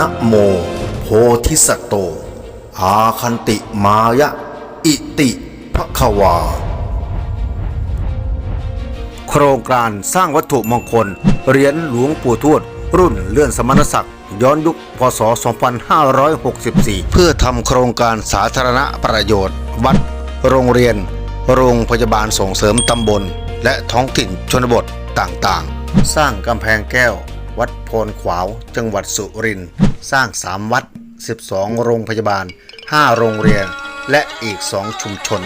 นะโม โพธิสัตโต อาคันติมายะ อิติภควา โครงการสร้างวัตถุมงคลเหรียญหลวงปู่ทวด รุ่นเลื่อนสมณศักดิ์ย้อนยุค พศ 2564 เพื่อทำโครงการสาธารณประโยชน์ วัด โรงเรียน โรงพยาบาลส่งเสริมตำบล และท้องถิ่นชนบทต่างๆ สร้างกำแพงแก้ว วัดโพนขวาว จังหวัดสุรินทร์สร้าง 3 วัด 12 โรงพยาบาล 5 โรงเรียน และอีก 2 ชุมชน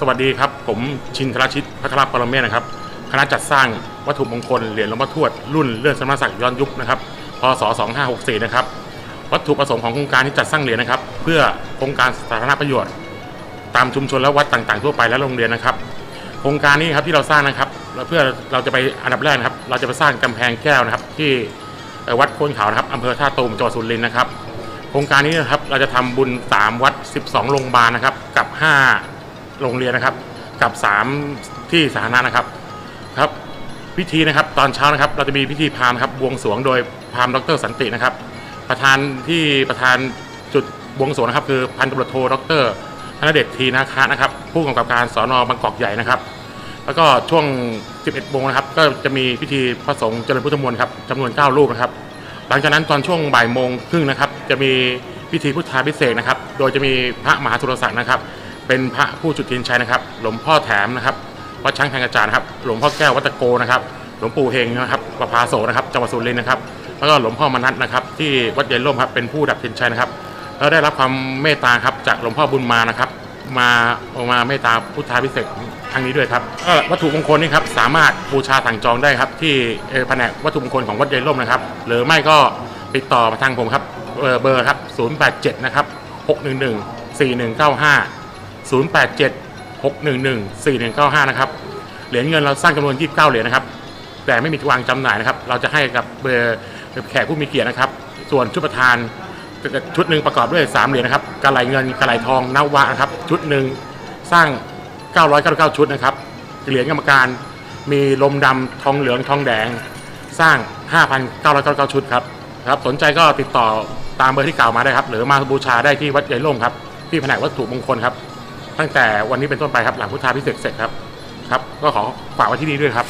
สวัสดีครับ ผมชินทรชิตพัทรปรเมศนะครับ คณะจัดสร้างวัตถุมงคลเหรียญหลวงพ่อทวดรุ่นเลื่อนสมณศักดิ์ย้อนยุคนะครับพศ 2564 นะครับ วัตถุประสงค์ของโครงการที่จัดสร้างเหรียญนะครับ เพื่อโครงการสาธารณประโยชน์ ตามชุมชนและวัดต่างๆ ทั่วไปและโรงเรียนนะครับ โครงการนี้ครับที่เราสร้างนะครับเพื่อเราจะไปอันดับแรกนะครับ เราจะไปสร้างกำแพงแก้วนะครับ ที่วัดโคนขาวนะครับอำเภอท่าตูมจังหวัดสุรินทร์นะครับ โครงการนี้นะครับเราจะทำบุญ 3 วัด 12 โรงพยาบาลนะครับกับ 5 โรงเรียนนะครับ กับ 3 ที่สาธารณะนะครับครับ พิธีนะครับตอนเช้านะครับ เราจะมีพิธีพราหมณ์ครับบวงสรวงโดยพราหมณ์ดรสันตินะครับ ประธานที่ประธานจุดบวงสรวงนะครับคือพันตำรวจโทดรธนเดชทีนาคะนะครับ ผู้กำกับการสอนอบางกอกใหญ่นะครับ แล้วก็ช่วง 11โมงนะครับ ก็จะมีพิธีพระสงฆ์เจริญพุทธมนต์ครับจำนวน 9 รูปนะครับ หลังจากนั้นตอนช่วงบ่ายโมงครึ่งนะครับ จะมีพิธีพุทธาพิเศษนะครับ โดยจะมีพระมหาสุรศักดิ์นะครับ เป็นพระผู้จุดเทียนชัยนะครับ หลวงพ่อแถมนะครับวัดช้างแทงกระจานครับ หลวงพ่อแก้ววัดตะโกนะครับ หลวงปู่เฮงนะครับประภาโสนะครับจังหวัดสุรินทร์นะครับ แล้วก็หลวงพ่อมนัสนะครับ ที่วัดเย็นร่มครับ เป็นผู้ดับเทียนชัยนะครับ แล้วได้รับความเมตตาครับจากหลวงพ่อบุญมานะครับ มาออกมาเมตตาพุทธาพิเศษกครั้งนี้ด้วยครับก็วัตถุมงคลนี่ครับสามารถบูชาสั่งจองได้ครับ ที่แผนกวัตถุมงคลของวัดเย็นร่มนะครับ หรือไม่ก็ติดต่อมาทางผมครับเอ่อเบอร์ครับ087นะครับ611 4195 087 611 4195 นะครับ เหรียญเงินเราสร้างจำนวน 29 เหรียญนะครับ แต่ไม่มีวางจำหน่ายนะครับ เราจะให้กับเบอร์แขกผู้มีเกียรตินะครับ ส่วนชุดประธานชุดหนึ่งประกอบด้วย 3 เหรียญนะครับกระไหลเงินกระไหลทองนวะนะครับ ชุดหนึ่งสร้าง 999 ชุดนะครับ เหรียญกรรมการมีลมดำทองเหลืองทองแดง สร้าง 5,999 ชุดครับครับ สนใจก็ติดต่อตามเบอร์ที่กล่าวมาได้ครับ หรือมาบูชาได้ที่วัดใหญ่ล่มครับ ที่แผนกวัตถุมงคลครับ ตั้งแต่วันนี้เป็นต้นไปครับหลังพุทธาพิเศษเสร็จครับครับ ก็ขอฝากไว้ที่นี่ด้วยครับ